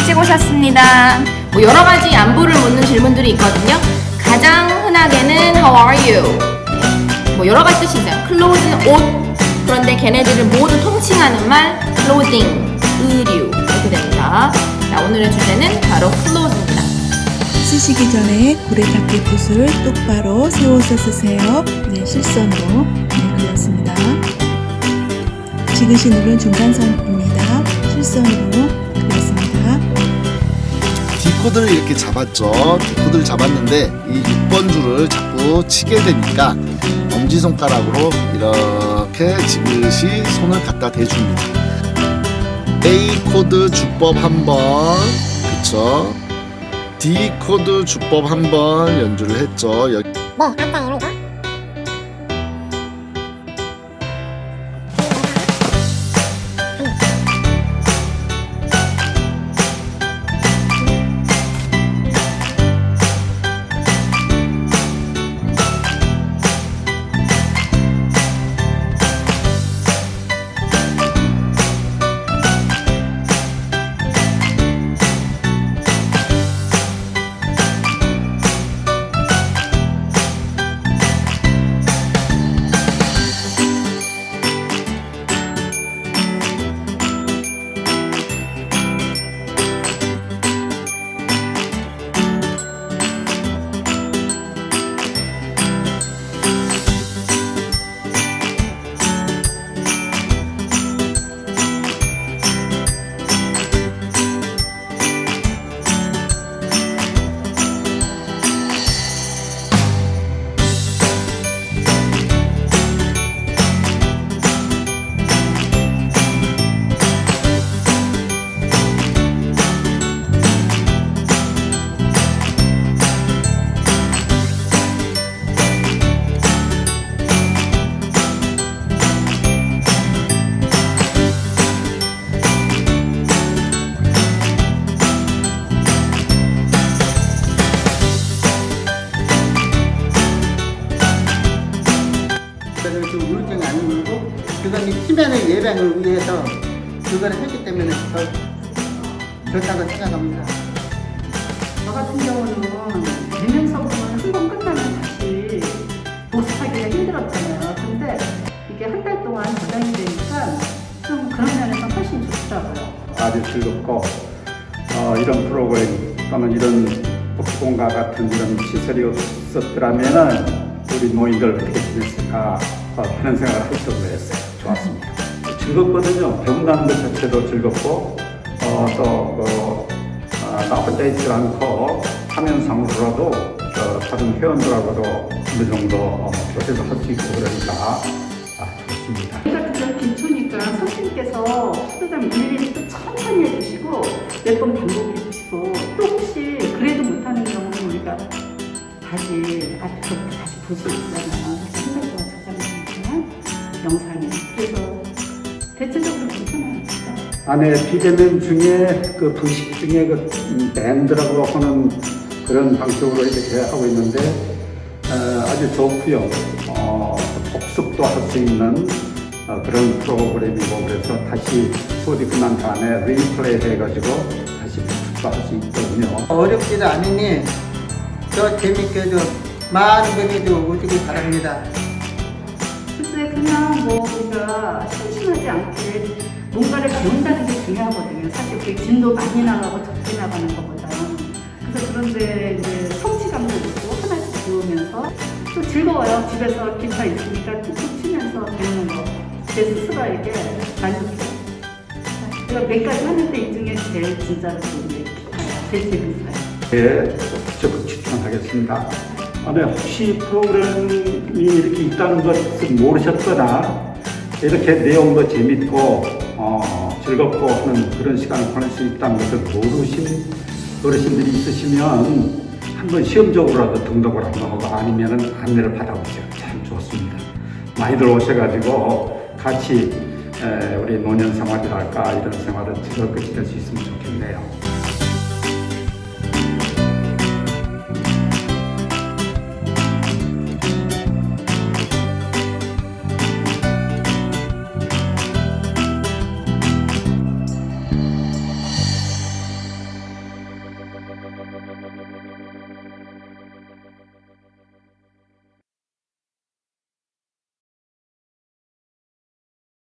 일찍 오셨습니다. 뭐 여러 가지 안부를 묻는 질문들이 있거든요. 가장 흔하게는 How are you? 네. 뭐 여러 가지 뜻이 있어요. clothes는 옷. 그런데 걔네들을 모두 통칭하는 말 clothing, 의류 이렇게 됩니다. 자, 오늘의 주제는 바로 clothes입니다. 쓰시기 전에 고래잡기 붓을 똑바로 세워서 쓰세요. 네, 실선으로 네, 그렸습니다. 지그시 누른 중간선입니다. 실선으로. D코드를 이렇게 잡았죠. D코드를 잡았는데 이 6번 줄을 자꾸 치게 되니까 엄지손가락으로 이렇게 지그시 손을 갖다 대줍니다. A 코드 주법 한번 그쵸? D 코드 주법 한번 연주를 했죠. 여기 그래서 그 우울증이 안 울고 그건 이 치매의 예방을 위해서 그걸 했기 때문에 더 좋다고 생각합니다. 저 같은 경우는 대면서부는 한 번 끝나면 다시 복습하기가 힘들었잖아요. 근데 이게 한 달 동안 저장이 되니까 좀 그런 면에서 훨씬 좋더라고요. 아주 즐겁고 어, 이런 프로그램 또는 이런 복지공과 같은 이런 시설이 없었더라면은 우리 노인들 어떻게 지냈을까 어, 하는 생각을 할 정도로 했어요. 좋았습니다. 즐겁거든요. 배운다는 것 자체도 즐겁고 어, 또 그, 어, 나 혼자 있지 않고 화면상으로라도 저 다른 회원들하고도 어느 정도 어, 교제도 할 수 있고 그러니까 아, 좋습니다. 우리가 그냥 기초니까 선생님께서 수도담 일일이 또 천천히 해주시고 몇 번 반복해 주시고 또 혹시 그래도 못하는 경우는 우리가 다시 아트부터 다시 볼 수 있잖아요. 안에 비대면 중에 그 부식 중에 그 음, 밴드라고 하는 그런 방식으로 이렇게 하고 있는데 어, 아주 좋고요. 어, 복습도 할 수 있는 어, 그런 프로그램이고 그래서 다시 수업이 끝난 다음에 리플레이 해가지고 다시 복습도 할 수 있거든요. 어렵지도 않으니 더 재밌게도 많은 분이도 오시기 바랍니다. 글쎄 그냥 뭐 우리가 심심하지 않게 뭔가를 배운다는 게 중요하거든요. 사실 그게 진도 많이 나가고 적게 나가는 것보다는. 그래서 그런데 이제 성취감도 있고 하나씩 배우면서 또 즐거워요. 집에서 기타 있으니까 툭툭 치면서 배우는 거. 제 스스로에게 만족해요. 제가 몇 가지 하는데 이 중에 제일 진짜로 좋은 게 기타예요. 제일 재밌어요. 예, 적극 추천하겠습니다. 아, 네, 혹시 프로그램이 이렇게 있다는 것을 모르셨거나 이렇게 내용도 재밌고 어, 즐겁고 하는 그런 시간을 보낼 수 있다는 것을 모르신 어르신들이 있으시면 한번 시험적으로라도 등록을 한번 하고 아니면 안내를 받아보세요. 참 좋습니다. 많이들 오셔가지고 같이 에, 우리 노년 생활이랄까 이런 생활을 즐겁게 지낼 수 있으면 좋겠네요.